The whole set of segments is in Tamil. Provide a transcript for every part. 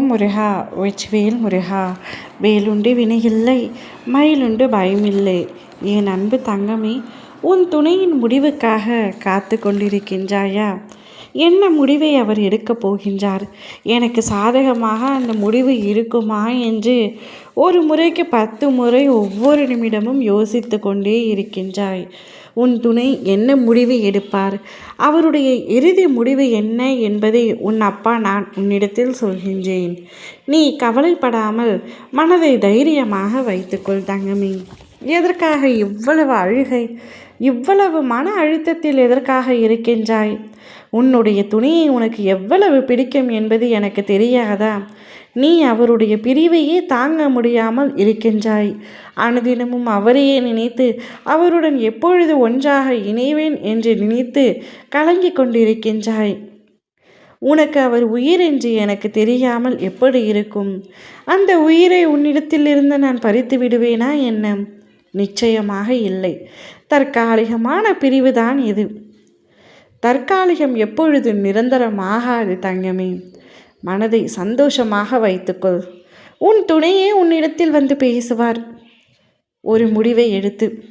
முருகா வேல் முருகா வேலுண்டு வினையில்லை மயிலுண்டு பயமில்லை. என் அன்பு தங்கமே உன் துணையின் முடிவுக்காக காத்து கொண்டிருக்கின்றாயா? என்ன முடிவை அவர் எடுக்கப் போகின்றார்? எனக்கு சாதகமாக அந்த முடிவு இருக்குமா என்று ஒரு முறைக்கு பத்து முறை ஒவ்வொரு நிமிடமும் யோசித்து கொண்டே இருக்கின்றாய். உன் துணை என்ன முடிவு எடுப்பார்? அவருடைய இறுதி முடிவு என்ன என்பதை உன் அப்பா நான் உன்னிடத்தில் சொல்கின்றேன். நீ கவலைப்படாமல் மனதை தைரியமாக வைத்துக்கொள் தங்கமே. எதற்காக இவ்வளவு அழுகை? இவ்வளவு மன அழுத்தத்தில் எதற்காக இருக்கின்றாய்? உன்னுடைய துணியை உனக்கு எவ்வளவு பிடிக்கும் என்பது எனக்கு தெரியாதா? நீ அவருடைய பிரிவையே தாங்க முடியாமல் இருக்கின்றாய். அனுதினமும் அவரையே நினைத்து அவருடன் எப்பொழுது ஒன்றாக இணைவேன் என்று நினைத்து கலங்கி கொண்டிருக்கின்றாய். உனக்கு அவர் உயிர் என்று எனக்கு தெரியாமல் எப்படி இருக்கும்? அந்த உயிரை உன்னிடத்திலிருந்து நான் பறித்து விடுவேனா என்ன? நிச்சயமாக இல்லை. தற்காலிகமான பிரிவுதான் இது. தற்காலிகம் எப்பொழுது நிரந்தரமாகாது தங்கமே? மனதை சந்தோஷமாக வைத்துக்கொள். உன் துணையே உன்னிடத்தில் வந்து பேசுவார். ஒரு முடிவை எடுத்து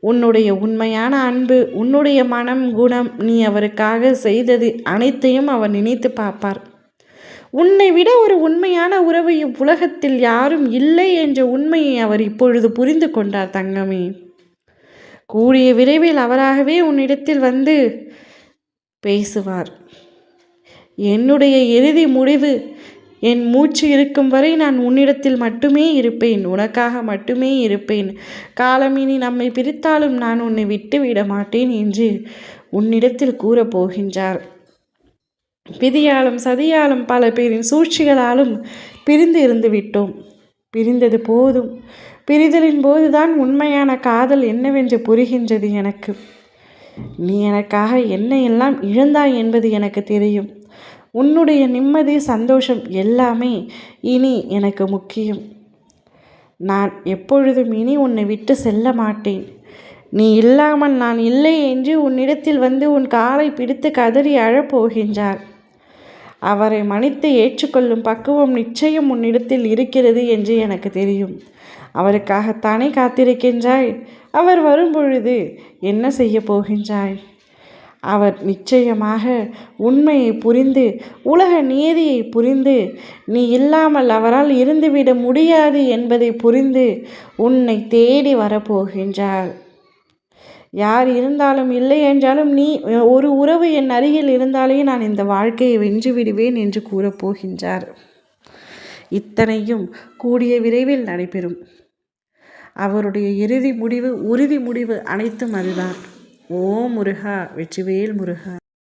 உன்னுடைய உண்மையான அன்பு உன்னுடைய மனம் குணம் நீ அவருக்காக செய்தது அனைத்தையும் அவர் நினைத்து பார்ப்பார். உன்னை விட ஒரு உண்மையான உறவையும் உலகத்தில் யாரும் இல்லை என்ற உண்மையை அவர் இப்பொழுது புரிந்து கொண்டார் தங்கமே. கூடிய விரைவில் அவராகவே உன்னிடத்தில் வந்து பேசுவார். என்னுடைய இறுதி முடிவு என் மூச்சு இருக்கும் வரை நான் உன்னிடத்தில் மட்டுமே இருப்பேன் உனக்காக மட்டுமே இருப்பேன். காலம் இனி நம்மை பிரித்தாலும் நான் உன்னை விட்டு விட மாட்டேன் என்று உன்னிடத்தில் கூறப்போகின்றார். விதியாலும் சதியாலும் பல பேரின் சூழ்ச்சிகளாலும் பிரிந்து இருந்து விட்டோம். பிரிந்தது போதும். பிரிதலின் போதுதான் உண்மையான காதல் என்னவென்று புரிகின்றது எனக்கு. நீ எனக்காக என்ன எல்லாம் இழந்தாய் என்பது எனக்கு தெரியும். உன்னுடைய நிம்மதி சந்தோஷம் எல்லாமே இனி எனக்கு முக்கியம். நான் எப்பொழுதும் இனி உன்னை விட்டு செல்ல மாட்டேன். நீ இல்லாமல் நான் இல்லை என்று உன்னிடத்தில் வந்து உன் காலை பிடித்து கதறி அழப்போகின்றார் அவரை மன்னித்து ஏற்றுக்கொள்ளும் பக்குவம் நிச்சயம் உன்னிடத்தில் இருக்கிறது என்று எனக்கு தெரியும். அவருக்காகத்தானே காத்திருக்கின்றாய்? அவர் வரும்பொழுது என்ன செய்ய போகின்றாய்? அவர் நிச்சயமாக உண்மையை புரிந்து உலக நீதியை புரிந்து நீ இல்லாமல் அவரால் இருந்துவிட முடியாது என்பதை புரிந்து உன்னை தேடி வரப்போகின்றார். யார் இருந்தாலும் இல்லை என்றாலும் நீ ஒரு உறவு என் அருகில் இருந்தாலே நான் இந்த வாழ்க்கையை வென்று விடுவேன் என்று கூறப்போகின்றார் இத்தனையும் கூடிய விரைவில் நடைபெறும். அவருடைய இறுதி முடிவு உறுதி முடிவு அனைத்தும் அதுதான். ஓ முருகா வெற்றிவேல் முருகா.